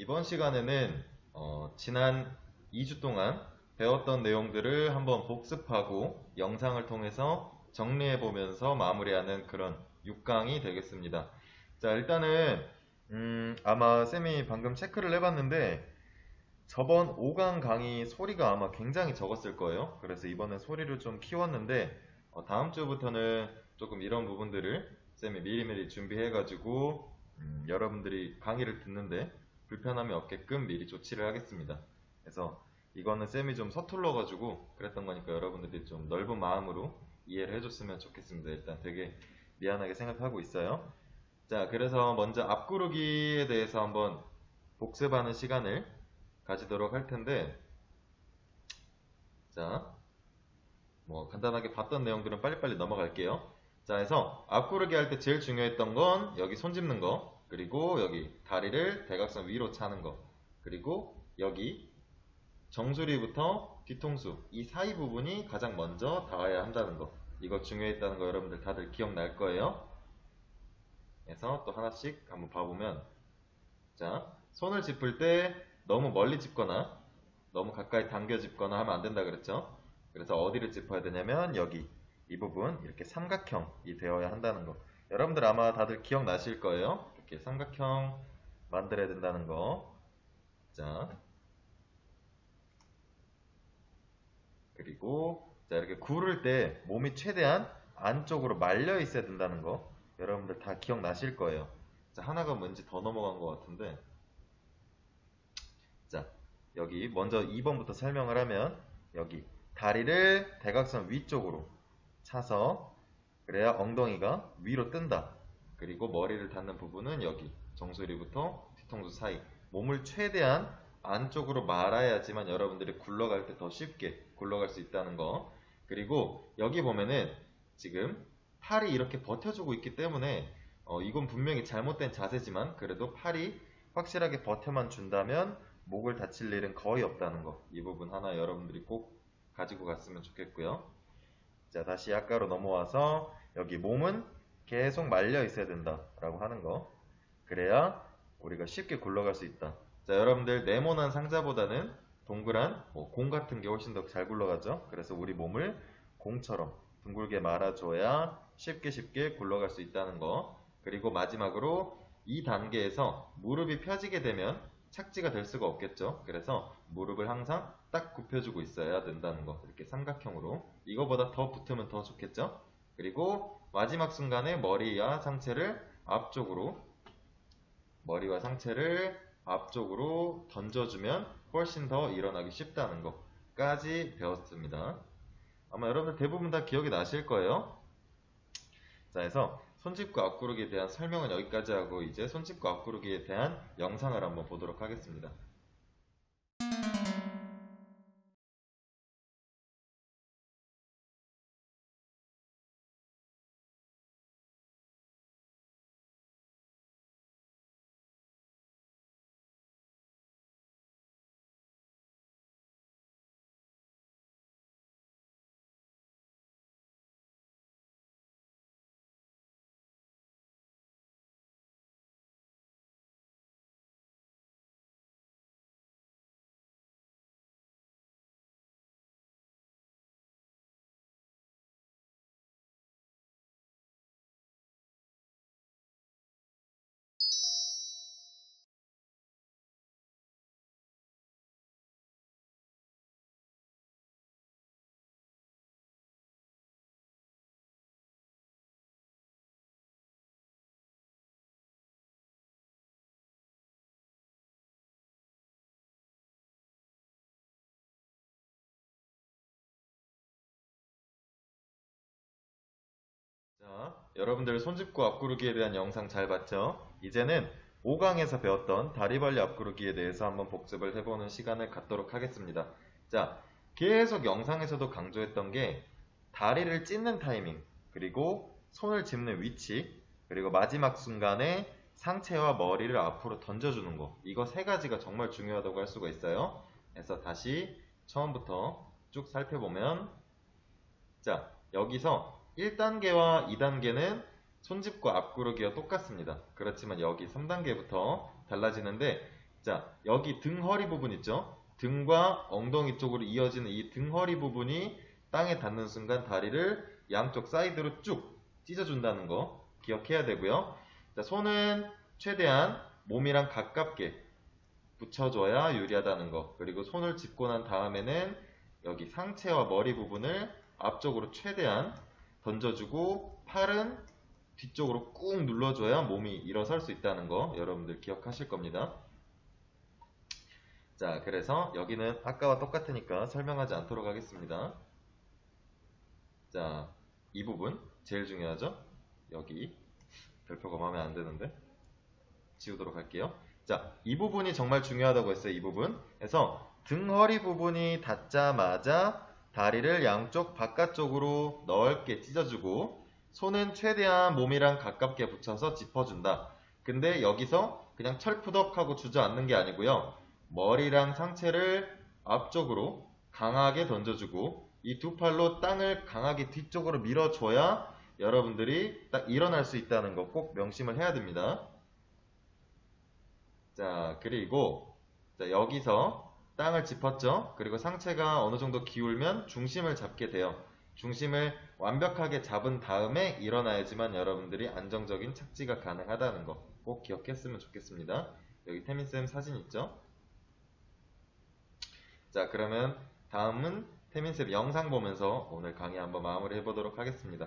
이번 시간에는 어, 지난 2주 동안 배웠던 내용들을 한번 복습하고 영상을 통해서 정리해 보면서 마무리하는 그런 6강이 되겠습니다. 자, 일단은 음, 아마 쌤이 방금 체크를 해봤는데 저번 5강 강의 소리가 아마 굉장히 적었을 거예요. 그래서 이번에 소리를 좀 키웠는데 어, 다음 주부터는 조금 이런 부분들을 쌤이 미리미리 준비해가지고 음, 여러분들이 강의를 듣는데 불편함이 없게끔 미리 조치를 하겠습니다. 그래서 이거는 쌤이 좀 서툴러 가지고 그랬던 거니까 여러분들이 좀 넓은 마음으로 이해를 해줬으면 좋겠습니다. 일단 되게 미안하게 생각하고 있어요. 자, 그래서 먼저 앞구르기에 대해서 한번 복습하는 시간을 가지도록 할 텐데, 자, 뭐 간단하게 봤던 내용들은 빨리빨리 넘어갈게요. 자, 해서 앞구르기 할 때 제일 중요했던 건 여기 손 짚는 거, 그리고 여기 다리를 대각선 위로 차는 거, 그리고 여기 정수리부터 뒤통수 이 사이 부분이 가장 먼저 닿아야 한다는 거. 이거 중요했다는 거 여러분들 다들 기억날 거예요. 그래서 또 하나씩 한번 봐보면 자 손을 짚을 때 너무 멀리 짚거나 너무 가까이 당겨 짚거나 하면 안 된다 그랬죠. 그래서 어디를 짚어야 되냐면 여기 이 부분 이렇게 삼각형이 되어야 한다는 거. 여러분들 아마 다들 기억나실 거예요. 이렇게 삼각형 만들어야 된다는 거. 자, 그리고 자 이렇게 구를 때 몸이 최대한 안쪽으로 말려 있어야 된다는 거 여러분들 다 기억나실 거예요. 자 하나가 뭔지 더 넘어간 것 같은데 자 여기 먼저 2번부터 설명을 하면 여기 다리를 대각선 위쪽으로 차서 그래야 엉덩이가 위로 뜬다. 그리고 머리를 닿는 부분은 여기 정수리부터 뒤통수 사이. 몸을 최대한 안쪽으로 말아야지만 여러분들이 굴러갈 때 더 쉽게 굴러갈 수 있다는 거. 그리고 여기 보면은 지금 팔이 이렇게 버텨주고 있기 때문에 어, 이건 분명히 잘못된 자세지만 그래도 팔이 확실하게 버텨만 준다면 목을 다칠 일은 거의 없다는 거. 이 부분 하나 여러분들이 꼭 가지고 갔으면 좋겠고요. 자 다시 아까로 넘어와서 여기 몸은 계속 말려 있어야 된다 라고 하는 거. 그래야 우리가 쉽게 굴러갈 수 있다. 자 여러분들 네모난 상자보다는 동그란 뭐 공 같은 게 훨씬 더 잘 굴러가죠? 그래서 우리 몸을 공처럼 둥글게 말아줘야 쉽게 쉽게 굴러갈 수 있다는 거. 그리고 마지막으로 이 단계에서 무릎이 펴지게 되면 착지가 될 수가 없겠죠? 그래서 무릎을 항상 딱 굽혀주고 있어야 된다는 거. 이렇게 삼각형으로. 이거보다 더 붙으면 더 좋겠죠? 그리고 마지막 순간에 머리와 상체를 앞쪽으로 머리와 상체를 앞쪽으로 던져주면 훨씬 더 일어나기 쉽다는 것까지 배웠습니다. 아마 여러분들 대부분 다 기억이 나실 거예요. 자, 그래서 손짓과 앞구르기에 대한 설명은 여기까지 하고 이제 손짓과 앞구르기에 대한 영상을 한번 보도록 하겠습니다. 여러분들 손짚고 앞구르기에 대한 영상 잘 봤죠? 이제는 5강에서 배웠던 다리벌리 앞구르기에 대해서 한번 복습을 해보는 시간을 갖도록 하겠습니다. 자, 계속 영상에서도 강조했던 게 다리를 찢는 타이밍, 그리고 손을 짚는 위치, 그리고 마지막 순간에 상체와 머리를 앞으로 던져주는 거. 이거 세 가지가 정말 중요하다고 할 수가 있어요. 그래서 다시 처음부터 쭉 살펴보면 자, 여기서 1단계와 2단계는 손집과 앞구르기가 똑같습니다. 그렇지만 여기 3단계부터 달라지는데 자, 여기 등 허리 부분 있죠? 등과 엉덩이 쪽으로 이어지는 이 등 허리 부분이 땅에 닿는 순간 다리를 양쪽 사이드로 쭉 찢어준다는 거 기억해야 되고요. 자, 손은 최대한 몸이랑 가깝게 붙여줘야 유리하다는 거. 그리고 손을 짚고 난 다음에는 여기 상체와 머리 부분을 앞쪽으로 최대한 던져주고 팔은 뒤쪽으로 꾹 눌러줘야 몸이 일어설 수 있다는 거 여러분들 기억하실 겁니다. 자, 그래서 여기는 아까와 똑같으니까 설명하지 않도록 하겠습니다. 자, 이 부분 제일 중요하죠? 여기 별표가 마음에 안 드는데 지우도록 할게요. 자, 이 부분이 정말 중요하다고 했어요. 이 부분. 그래서 등 허리 부분이 닿자마자 다리를 양쪽 바깥쪽으로 넓게 찢어주고 손은 최대한 몸이랑 가깝게 붙여서 짚어준다. 근데 여기서 그냥 철푸덕하고 주저앉는 게 아니고요. 머리랑 상체를 앞쪽으로 강하게 던져주고 이 두 팔로 땅을 강하게 뒤쪽으로 밀어줘야 여러분들이 딱 일어날 수 있다는 거 꼭 명심을 해야 됩니다. 자, 그리고 자, 여기서 땅을 짚었죠? 그리고 상체가 어느 정도 기울면 중심을 잡게 돼요. 중심을 완벽하게 잡은 다음에 일어나야지만 여러분들이 안정적인 착지가 가능하다는 거 꼭 기억했으면 좋겠습니다. 여기 태민쌤 사진 있죠? 자, 그러면 다음은 태민쌤 영상 보면서 오늘 강의 한번 마무리 해보도록 하겠습니다.